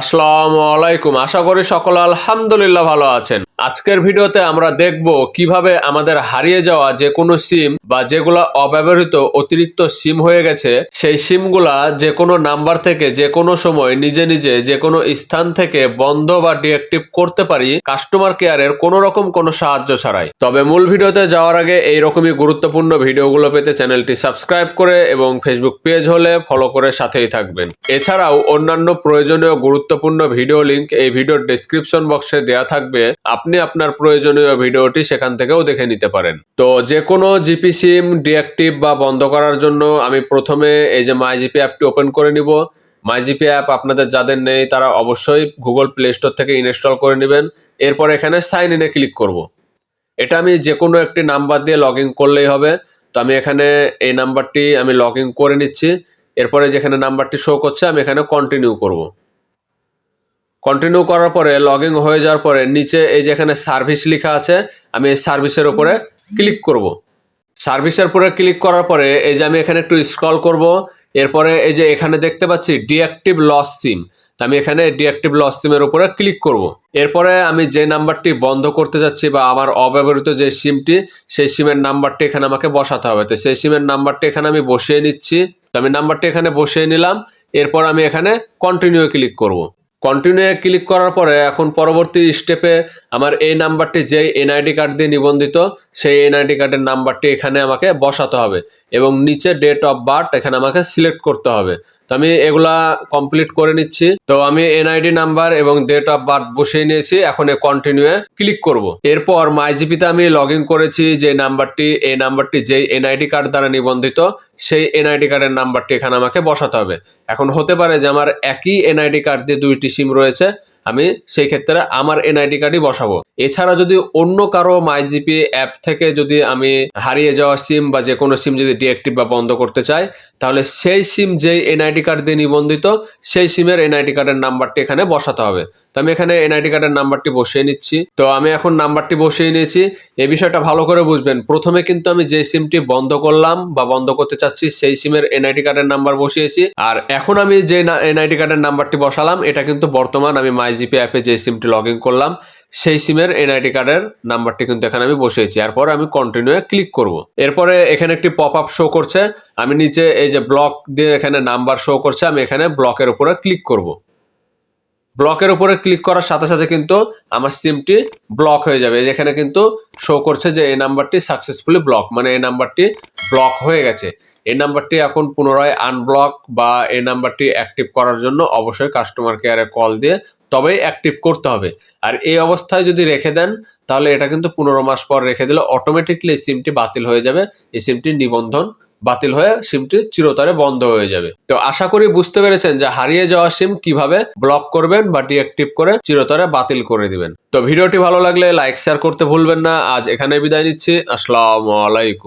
আসসালামু আলাইকুম। আশা করি সকল আলহামদুলিল্লাহ ভালো আছেন। আজকের ভিডিওতে আমরা দেখব কীভাবে আমাদের হারিয়ে যাওয়া যে কোনো সিম বা যেগুলা অব্যবহৃত অতিরিক্ত সিম হয়ে গেছে, সেই সিমগুলা যে কোনো নাম্বার থেকে যে কোনো সময় নিজে নিজে যে কোনো স্থান থেকে বন্ধ বা ডিঅ্যাক্টিভ করতে পারি কাস্টমার কেয়ারের কোনো রকম কোনো সাহায্য ছাড়াই। তবে মূল ভিডিওতে যাওয়ার আগে এই রকমই গুরুত্বপূর্ণ ভিডিওগুলো পেতে চ্যানেলটি সাবস্ক্রাইব করে এবং ফেসবুক পেজ হলে ফলো করে সাথেই থাকবেন। এছাড়াও অন্যান্য প্রয়োজনীয় গুরুত্বপূর্ণ ভিডিও লিংক এই ভিডিওর ডেসক্রিপশন বক্সে দেওয়া থাকবে। আপনি আপনার প্রয়োজনীয় ভিডিওটি সেখান থেকেও দেখে নিতে পারেন। তো যে কোনো জিপি সিম ডিঅ্যাক্টিভ বা বন্ধ করার জন্য আমি প্রথমে এই যে মাই জিপি অ্যাপটি ওপেন করে নিব। মাই জিপি অ্যাপ আপনাদের যাদের নেই তারা অবশ্যই গুগল প্লে স্টোর থেকে ইনস্টল করে নেবেন। এরপর এখানে সাইন ইনে ক্লিক করব। এটা আমি যে কোনো একটি নাম্বার দিয়ে লগ করলেই হবে। তো আমি এখানে এই নাম্বারটি আমি লগ করে নিচ্ছি। এরপরে যেখানে নাম্বারটি শো করছে আমি এখানে কন্টিনিউ করব। কন্টিনিউ করার পরে লগ ইন হয়ে যাওয়ার পরে, নিচে এই যেখানে সার্ভিস লেখা আছে, আমি এই সার্ভিসের উপরে ক্লিক করব। সার্ভিসের উপরে ক্লিক করার পরে, এই যে আমি এখানে একটু স্ক্রল করব, এরপরে এই যে এখানে দেখতে পাচ্ছি ডিঅ্যাক্টিভ লস সিম তা আমি এখানে ডিঅ্যাক্টিভ লস সিমের উপরে ক্লিক করব। এরপরে আমি যে নাম্বারটি বন্ধ করতে যাচ্ছি বা আমার অব্যবহৃত যে সিমটি সেই সিমের নাম্বারটি এখানে আমাকে বসাতে হবে। তো সেই সিমের নাম্বারটি এখানে আমি বসিয়ে নিচ্ছি। তো আমি নাম্বারটি এখানে বসিয়ে নিলাম। এরপর আমি এখানে কন্টিনিউ ক্লিক করব। কন্টিনিউ ক্লিক করার পরে এখন পরবর্তী স্টেপে আমার এই নাম্বারটি যেই এনআইডি কার্ড দিয়ে নিবন্ধিত, সেই এনআইডি কার্ডের নাম্বারটি এখানে আমাকে বসাতে হবে এবং নিচে ডেট অফ বার্থ এখানে আমাকে সিলেক্ট করতে হবে। তো আমি এগুলা কমপ্লিট করে নিচ্ছি। তো আমি এনআইডি নাম্বার এবং ডেট অফ বার্থ বসিয়ে নিয়েছি, এখন কন্টিনিউয়ে ক্লিক করব। এরপর মাইজিপিতে আমি লগ করেছি যে নাম্বারটি এই নাম্বারটি যেই এনআইডি কার্ড দ্বারা নিবন্ধিত, সেই এনআইডি কার্ডের নাম্বারটি এখানে আমাকে বসাতে হবে। এখন হতে পারে যে আমার একই এনআইডি কার্ড দিয়ে দুইটি সিম রয়েছে। আমি সেই ক্ষেত্রে আমার এনআইডি কার্ডই বসাবো। এছাড়া যদি অন্য কারও মাইজিপি অ্যাপ থেকে যদি আমি হারিয়ে যাওয়া সিম বা যে কোনো সিম যদি ডিঅ্যাক্টিভ বা বন্ধ করতে চাই, তাহলে সেই সিম যেই এনআইডি কার্ড দিয়ে নিবন্ধিত, সেই সিমের এনআইডি কার্ডের নাম্বারটি এখানে বসাতে হবে। তো আমি এখানে এনআইডি কার্ডের নাম্বারটি বসিয়ে নিচ্ছি। তো আমি এখন নাম্বারটি বসিয়ে নিয়েছি। এই বিষয়টা ভালো করে বুঝবেন। প্রথমে কিন্তু আমি যে সিমটি বন্ধ করলাম বা বন্ধ করতে চাচ্ছি, সেই সিমের এনআইডি কার্ডের নাম্বার বসিয়েছি। আর এখন আমি যে এনআইডি কার্ডের নাম্বারটি বসালাম, এটা কিন্তু বর্তমান আমি মাইজিপি অ্যাপে যে সিমটি লগ করলাম, সেই সিমের এনআইডি কার্ডের নাম্বারটি কিন্তু এখানে আমি বসিয়েছি। এরপর আমি কন্টিনিউ ক্লিক করব। এরপরে এখানে একটি পপ আপ শো করছে। আমি নিচে এই যে ব্লক দিয়ে এখানে নাম্বার শো করছে, আমি এখানে ব্লকের উপরে ক্লিক করব। ব্লকের উপরে ক্লিক করার সাথে সাথে কিন্তু আমার সিমটি ব্লক হয়ে যাবে। যেখানে কিন্তু শো করছে যে এই নাম্বারটি সাকসেসফুলি ব্লক মানে এই নাম্বারটি ব্লক হয়ে গেছে। এই নাম্বারটি এখন পুনরায় আনব্লক বা এই নাম্বারটি অ্যাক্টিভ করার জন্য অবশ্যই কাস্টমার কেয়ারে কল দিয়ে তবেই অ্যাক্টিভ করতে হবে। আর এই অবস্থায় যদি রেখে দেন, তাহলে এটা কিন্তু পনেরো মাস পর রেখে দিলে অটোমেটিকলি এই সিমটি বাতিল হয়ে যাবে। এই সিমটির নিবন্ধন বাতিল হয়ে সিমটি চিরতরে বন্ধ হয়ে যাবে। তো আশা করি বুঝতে পেরেছেন যে হারিয়ে যাওয়া সিম কীভাবে ব্লক করবেন বা ডিঅ্যাক্টিভ করে চিরতরে বাতিল করে দিবেন। তো ভিডিওটি ভালো লাগলে লাইক শেয়ার করতে ভুলবেন না। আজ এখানে বিদায় নিচ্ছি। আসসালামু আলাইকুম।